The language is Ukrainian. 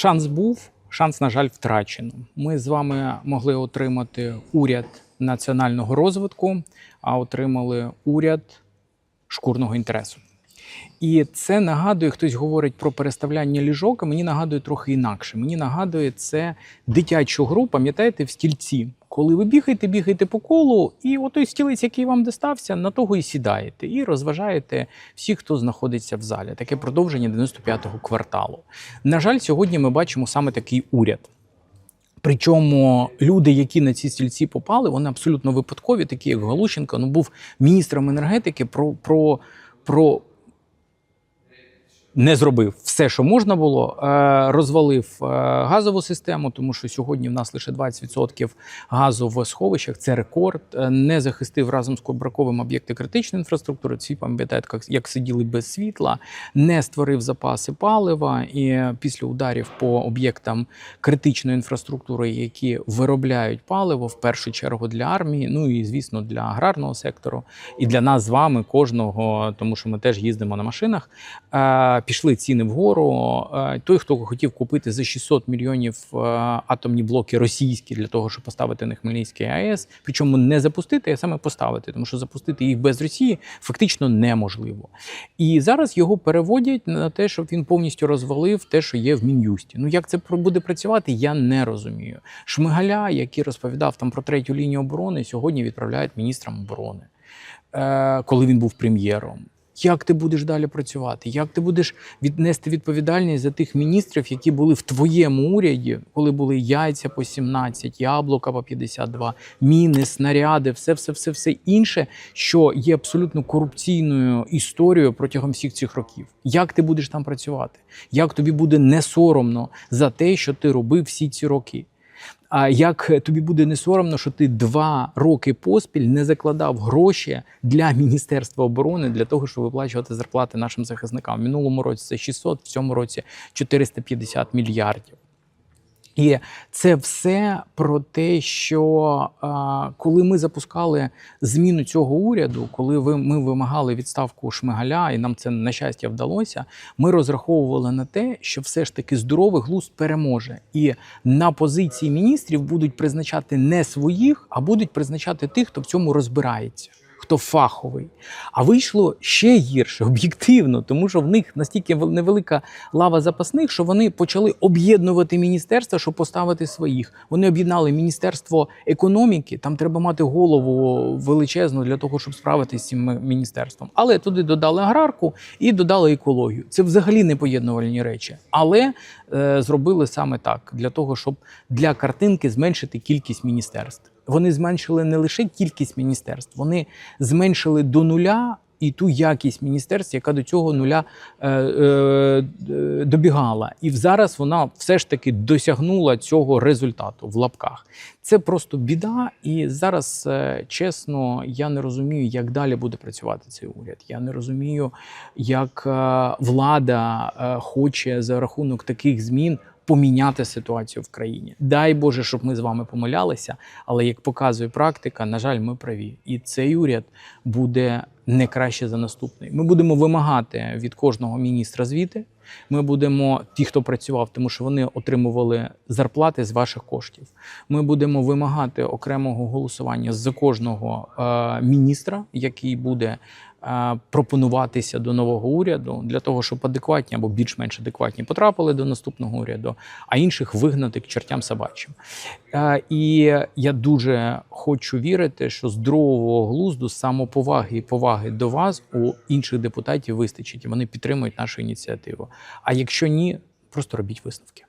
Шанс був, шанс, на жаль, втрачено. Ми з вами могли отримати уряд національного розвитку, а отримали уряд шкурного інтересу. І це нагадує, хтось говорить про переставляння ліжок, а мені нагадує трохи інакше. Мені нагадує це дитячу гру, пам'ятаєте, в стільці. Коли ви бігаєте, бігаєте по колу, і отой стілець, який вам достався, на того і сідаєте, і розважаєте всіх, хто знаходиться в залі. Таке продовження 95-го кварталу. На жаль, сьогодні ми бачимо саме такий уряд. Причому люди, які на ці стільці попали, вони абсолютно випадкові, такі як Галущенко, ну був міністром енергетики про, про, про не зробив все, що можна було, е, розвалив е, газову систему, тому що сьогодні в нас лише 20% газу в сховищах. Це рекорд. Е, Не захистив разом з Кобраковим об'єкти критичної інфраструктури. Всі пам'ятають, як- як сиділи без світла, не створив запаси палива. І після ударів по об'єктам критичної інфраструктури, які виробляють паливо в першу чергу для армії, ну і звісно для аграрного сектору, і для нас з вами кожного, тому що ми теж їздимо на машинах. Пішли ціни вгору. Е, Той, хто хотів купити за 600 мільйонів е, атомні блоки російські для того, щоб поставити на Хмельницький АЕС, причому не запустити, а саме поставити, тому що запустити їх без Росії фактично неможливо. І зараз його переводять на те, щоб він повністю розвалив те, що є в мін'юсті. Ну як це буде працювати, я не розумію. Шмигаля, який розповідав там про третю лінію оборони, сьогодні відправляють міністром оборони, е, коли він був прем'єром. Як ти будеш далі працювати? Як ти будеш віднести відповідальність за тих міністрів, які були в твоєму уряді, коли були яйця по 17, яблука по 52, міни, снаряди, все, все, все, все інше, що є абсолютно корупційною історією протягом всіх цих років. Як ти будеш там працювати? Як тобі буде не соромно за те, що ти робив всі ці роки? А як тобі буде не соромно, що ти два роки поспіль не закладав гроші для Міністерства оборони для того, щоб виплачувати зарплати нашим захисникам? В минулому році це 600, в цьому році 450 мільярдів. І це все про те, що а, коли ми запускали зміну цього уряду, коли ви, ми вимагали відставку Шмигаля, і нам це на щастя вдалося, ми розраховували на те, що все ж таки здоровий глузд переможе. І на позиції міністрів будуть призначати не своїх, а будуть призначати тих, хто в цьому розбирається. Хто фаховий, а вийшло ще гірше, об'єктивно, тому що в них настільки вел- невелика лава запасних, що вони почали об'єднувати міністерства, щоб поставити своїх. Вони об'єднали міністерство економіки. Там треба мати голову величезну для того, щоб справитися з цим міністерством. Але туди додали аграрку і додали екологію. Це взагалі не поєднувальні речі, але е, зробили саме так для того, щоб для картинки зменшити кількість міністерств. Вони зменшили не лише кількість міністерств, вони зменшили до нуля і ту якість міністерств, яка до цього нуля е, е, добігала. І зараз вона все ж таки досягнула цього результату в лапках. Це просто біда. І зараз, е, чесно, я не розумію, як далі буде працювати цей уряд. Я не розумію, як е, влада е, хоче за рахунок таких змін. Поміняти ситуацію в країні. Дай Боже, щоб ми з вами помилялися, але як показує практика, на жаль, ми праві. І цей уряд буде не краще за наступний. Ми будемо вимагати від кожного міністра звіти. Ми будемо ті, хто працював, тому що вони отримували зарплати з ваших коштів. Ми будемо вимагати окремого голосування за кожного е, міністра, який буде пропонуватися до нового уряду для того, щоб адекватні або більш-менш адекватні потрапили до наступного уряду, а інших вигнати к чертям собачим. Е, І я дуже хочу вірити, що здорового глузду, самоповаги і поваги до вас у інших депутатів вистачить, і вони підтримують нашу ініціативу. А якщо ні, просто робіть висновки.